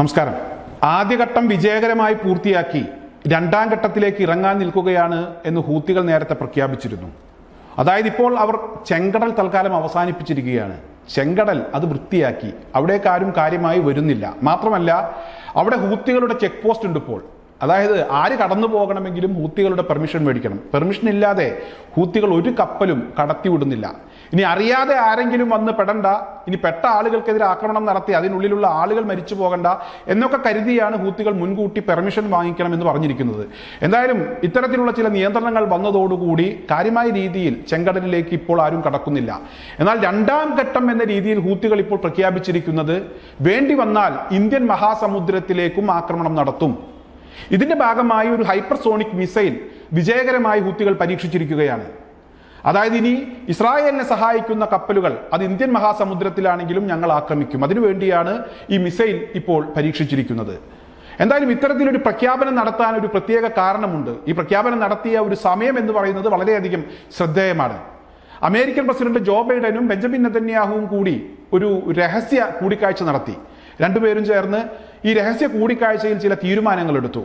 നമസ്കാരം. ആദ്യഘട്ടം വിജയകരമായി പൂർത്തിയാക്കി രണ്ടാം ഘട്ടത്തിലേക്ക് ഇറങ്ങാൻ നിൽക്കുകയാണ് എന്ന് ഹൂത്തികൾ നേരത്തെ പ്രഖ്യാപിച്ചിരുന്നു. അതായത് ഇപ്പോൾ അവർ ചെങ്കടൽ തൽക്കാലം അവസാനിപ്പിച്ചിരിക്കുകയാണ്. ചെങ്കടൽ അത് വൃത്തിയാക്കി. അവിടേക്ക് ആരും കാര്യമായി വരുന്നില്ല. മാത്രമല്ല അവിടെ ഹൂത്തികളുടെ ചെക്ക് പോസ്റ്റ് ഉണ്ട് ഇപ്പോൾ. അതായത് ആര് കടന്നു പോകണമെങ്കിലും ഹൂത്തികളുടെ പെർമിഷൻ മേടിക്കണം. പെർമിഷൻ ഇല്ലാതെ ഹൂത്തികൾ ഒരു കപ്പലും കടത്തിവിടുന്നില്ല ഇനി അറിയാതെ ആരെങ്കിലും വന്ന് പെടണ്ട. ഇനി പെട്ട ആളുകൾക്കെതിരെ ആക്രമണം നടത്തി അതിനുള്ളിലുള്ള ആളുകൾ മരിച്ചു പോകണ്ട എന്നൊക്കെ കരുതിയാണ് ഹൂത്തികൾ മുൻകൂട്ടി പെർമിഷൻ വാങ്ങിക്കണം എന്ന് പറഞ്ഞിരിക്കുന്നത്. എന്തായാലും ഇത്തരത്തിലുള്ള ചില നിയന്ത്രണങ്ങൾ വന്നതോടുകൂടി കാര്യമായ രീതിയിൽ ചെങ്കടലിലേക്ക് ഇപ്പോൾ ആരും കടക്കുന്നില്ല. എന്നാൽ രണ്ടാം ഘട്ടം എന്ന രീതിയിൽ ഹൂത്തികൾ ഇപ്പോൾ പ്രഖ്യാപിച്ചിരിക്കുന്നത് വേണ്ടി വന്നാൽ ഇന്ത്യൻ മഹാസമുദ്രത്തിലേക്കും ആക്രമണം നടത്തും. ഇതിന്റെ ഭാഗമായി ഒരു ഹൈപ്പർസോണിക് മിസൈൽ വിജയകരമായി ഹൂത്തികൾ പരീക്ഷിച്ചിരിക്കുകയാണ്. അതായത് ഇനി ഇസ്രായേലിനെ സഹായിക്കുന്ന കപ്പലുകൾ അത് ഇന്ത്യൻ മഹാസമുദ്രത്തിലാണെങ്കിലും ഞങ്ങൾ ആക്രമിക്കും. അതിനുവേണ്ടിയാണ് ഈ മിസൈൽ ഇപ്പോൾ പരീക്ഷിച്ചിരിക്കുന്നത്. എന്തായാലും ഇത്തരത്തിലൊരു പ്രഖ്യാപനം നടത്താൻ ഒരു പ്രത്യേക കാരണമുണ്ട്. ഈ പ്രഖ്യാപനം നടത്തിയ ഒരു സമയം എന്ന് പറയുന്നത് വളരെയധികം ശ്രദ്ധേയമാണ്. അമേരിക്കൻ പ്രസിഡന്റ് ജോ ബൈഡനും ബെഞ്ചമിൻ നെതന്യാഹുവും കൂടി ഒരു രഹസ്യ കൂടിക്കാഴ്ച നടത്തി. രണ്ടുപേരും ചേർന്ന് ഈ രഹസ്യ കൂടിക്കാഴ്ചയിൽ ചില തീരുമാനങ്ങൾ എടുത്തു.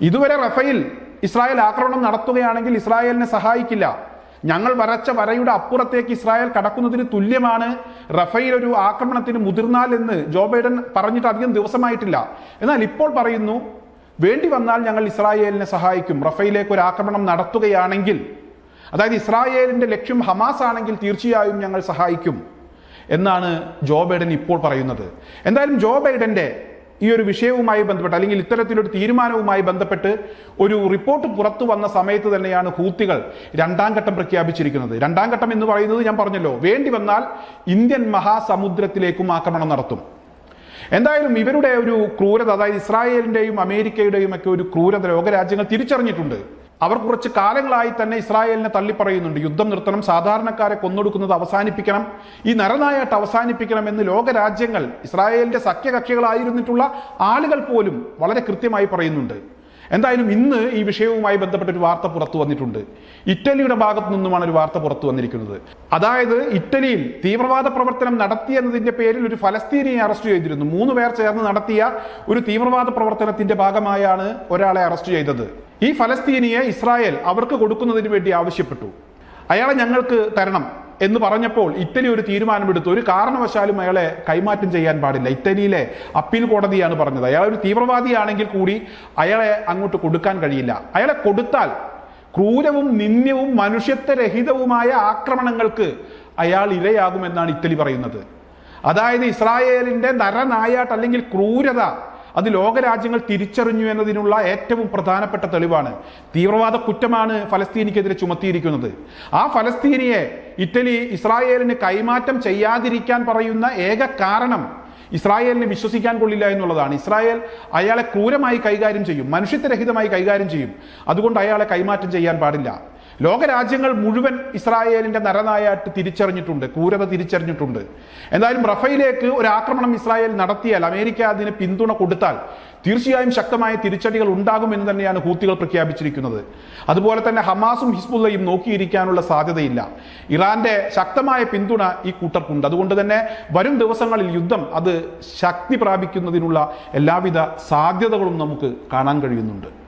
ഇതുവരെ റഫേൽ ഇസ്രായേൽ ആക്രമണം നടത്തുകയാണെങ്കിൽ ഇസ്രായേലിനെ സഹായിക്കില്ല. ഞങ്ങൾ വരച്ച വരയുടെ അപ്പുറത്തേക്ക് ഇസ്രായേൽ കടക്കുന്നതിന് തുല്യമാണ്. റഫേൽ ഒരു ആക്രമണത്തിന് മുതിർന്നാൽ എന്ന് ജോ ബൈഡൻ പറഞ്ഞിട്ട് അധികം ദിവസമായിട്ടില്ല. എന്നാൽ ഇപ്പോൾ പറയുന്നു വേണ്ടി വന്നാൽ ഞങ്ങൾ ഇസ്രായേലിനെ സഹായിക്കും. റഫേലിലേക്ക് ഒരു ആക്രമണം നടത്തുകയാണെങ്കിൽ. അതായത് ഇസ്രായേലിന്റെ ലക്ഷ്യം ഹമാസ് ആണെങ്കിൽ തീർച്ചയായും ഞങ്ങൾ സഹായിക്കും. എന്നാണ് ജോ ബൈഡൻ ഇപ്പോൾ പറയുന്നത്. എന്തായാലും ജോ ബൈഡന്റെ ഈ ഒരു വിഷയവുമായി ബന്ധപ്പെട്ട് അല്ലെങ്കിൽ ഇത്തരത്തിലൊരു തീരുമാനവുമായി ബന്ധപ്പെട്ട് ഒരു റിപ്പോർട്ട് പുറത്തു വന്ന സമയത്ത് തന്നെയാണ് ഹൂത്തികൾ രണ്ടാം ഘട്ടം പ്രഖ്യാപിച്ചിരിക്കുന്നത്. രണ്ടാം ഘട്ടം എന്ന് പറയുന്നത് ഞാൻ പറഞ്ഞല്ലോ വേണ്ടി വന്നാൽ ഇന്ത്യൻ മഹാസമുദ്രത്തിലേക്കും ആക്രമണം നടത്തും. എന്തായാലും ഇവരുടെ ഒരു ക്രൂരത അതായത് ഇസ്രായേലിന്റെയും അമേരിക്കയുടെയും ഒക്കെ ഒരു ക്രൂരത ലോകരാജ്യങ്ങൾ തിരിച്ചറിഞ്ഞിട്ടുണ്ട്. അവർ കുറച്ച് കാലങ്ങളായി തന്നെ ഇസ്രായേലിനെ തള്ളിപ്പറയുന്നുണ്ട്. യുദ്ധം നിർത്തണം സാധാരണക്കാരെ കൊന്നൊടുക്കുന്നത് അവസാനിപ്പിക്കണം ഈ നരനായാട്ട് അവസാനിപ്പിക്കണം എന്ന് ലോകരാജ്യങ്ങൾ ഇസ്രായേലിന്റെ സഖ്യകക്ഷികളായിരുന്നിട്ടുള്ള ആളുകൾ പോലും വളരെ കൃത്യമായി പറയുന്നുണ്ട്. എന്തായാലും ഇന്ന് ഈ വിഷയവുമായി ബന്ധപ്പെട്ട ഒരു വാർത്ത പുറത്തു വന്നിട്ടുണ്ട്. ഇറ്റലിയുടെ ഭാഗത്തു നിന്നുമാണ് ഒരു വാർത്ത പുറത്തു വന്നിരിക്കുന്നത്. അതായത് ഇറ്റലിയിൽ തീവ്രവാദ പ്രവർത്തനം നടത്തി എന്നതിന്റെ പേരിൽ ഒരു ഫലസ്തീനിയെ അറസ്റ്റ് ചെയ്തിരുന്നു. മൂന്ന് പേർ ചേർന്ന് നടത്തിയ ഒരു തീവ്രവാദ പ്രവർത്തനത്തിന്റെ ഭാഗമായാണ് ഒരാളെ അറസ്റ്റ് ചെയ്തത്. ഈ ഫലസ്തീനിയെ ഇസ്രായേൽ അവർക്ക് കൊടുക്കുന്നതിന് വേണ്ടി ആവശ്യപ്പെട്ടു. അയാളെ ഞങ്ങൾക്ക് തരണം. എന്ന് പറഞ്ഞപ്പോൾ ഇറ്റലി ഒരു തീരുമാനമെടുത്തു. ഒരു കാരണവശാലും അയാളെ കൈമാറ്റം ചെയ്യാൻ പാടില്ല. ഇറ്റലിയിലെ അപ്പീൽ കോടതിയാണ് പറഞ്ഞത്. അയാൾ ഒരു തീവ്രവാദിയാണെങ്കിൽ കൂടി അയാളെ അങ്ങോട്ട് കൊടുക്കാൻ കഴിയില്ല. അയാളെ കൊടുത്താൽ ക്രൂരവും നിന്ദ്യവും മനുഷ്യത്വരഹിതവുമായ ആക്രമണങ്ങൾക്ക് അയാൾ ഇരയാകുമെന്നാണ് ഇറ്റലി പറയുന്നത്. അതായത് ഇസ്രായേലിന്റെ നരനായാട്ട് അല്ലെങ്കിൽ ക്രൂരത അത് ലോകരാജ്യങ്ങൾ തിരിച്ചറിഞ്ഞു എന്നതിനുള്ള ഏറ്റവും പ്രധാനപ്പെട്ട തെളിവാണ്. തീവ്രവാദ കുറ്റമാണ് ഫലസ്തീനിക്കെതിരെ ചുമത്തിയിരിക്കുന്നത്. ആ ഫലസ്തീനിയെ ഇറ്റലി ഇസ്രായേലിന് കൈമാറ്റം ചെയ്യാതിരിക്കാൻ പറയുന്ന ഏക കാരണം ഇസ്രായേലിനെ വിശ്വസിക്കാൻ കൊള്ളില്ല എന്നുള്ളതാണ്. ഇസ്രായേൽ അയാളെ ക്രൂരമായി കൈകാര്യം ചെയ്യും. മനുഷ്യത്വരഹിതമായി കൈകാര്യം ചെയ്യും. അതുകൊണ്ട് അയാളെ കൈമാറ്റം ചെയ്യാൻ പാടില്ല. ലോകരാജ്യങ്ങൾ മുഴുവൻ ഇസ്രായേലിന്റെ നരനായാട്ട് തിരിച്ചറിഞ്ഞിട്ടുണ്ട് ക്രൂരത തിരിച്ചറിഞ്ഞിട്ടുണ്ട്. എന്തായാലും റഫയിലേക്ക് ഒരു ആക്രമണം ഇസ്രായേൽ നടത്തിയാൽ അമേരിക്ക അതിന് പിന്തുണ കൊടുത്താൽ തീർച്ചയായും ശക്തമായ തിരിച്ചടികൾ ഉണ്ടാകുമെന്ന് തന്നെയാണ് ഹൂത്തികൾ പ്രഖ്യാപിച്ചിരിക്കുന്നത്. അതുപോലെ തന്നെ ഹമാസും ഹിസ്ബുള്ളയും നോക്കിയിരിക്കാനുള്ള സാധ്യതയില്ല. ഇറാന്റെ ശക്തമായ പിന്തുണ ഈ കൂട്ടർക്കുണ്ട്. അതുകൊണ്ട് തന്നെ വരും ദിവസങ്ങളിൽ യുദ്ധം അത് ശക്തി പ്രാപിക്കുന്നതിനുള്ള എല്ലാവിധ സാധ്യതകളും നമുക്ക് കാണാൻ കഴിയുന്നുണ്ട്.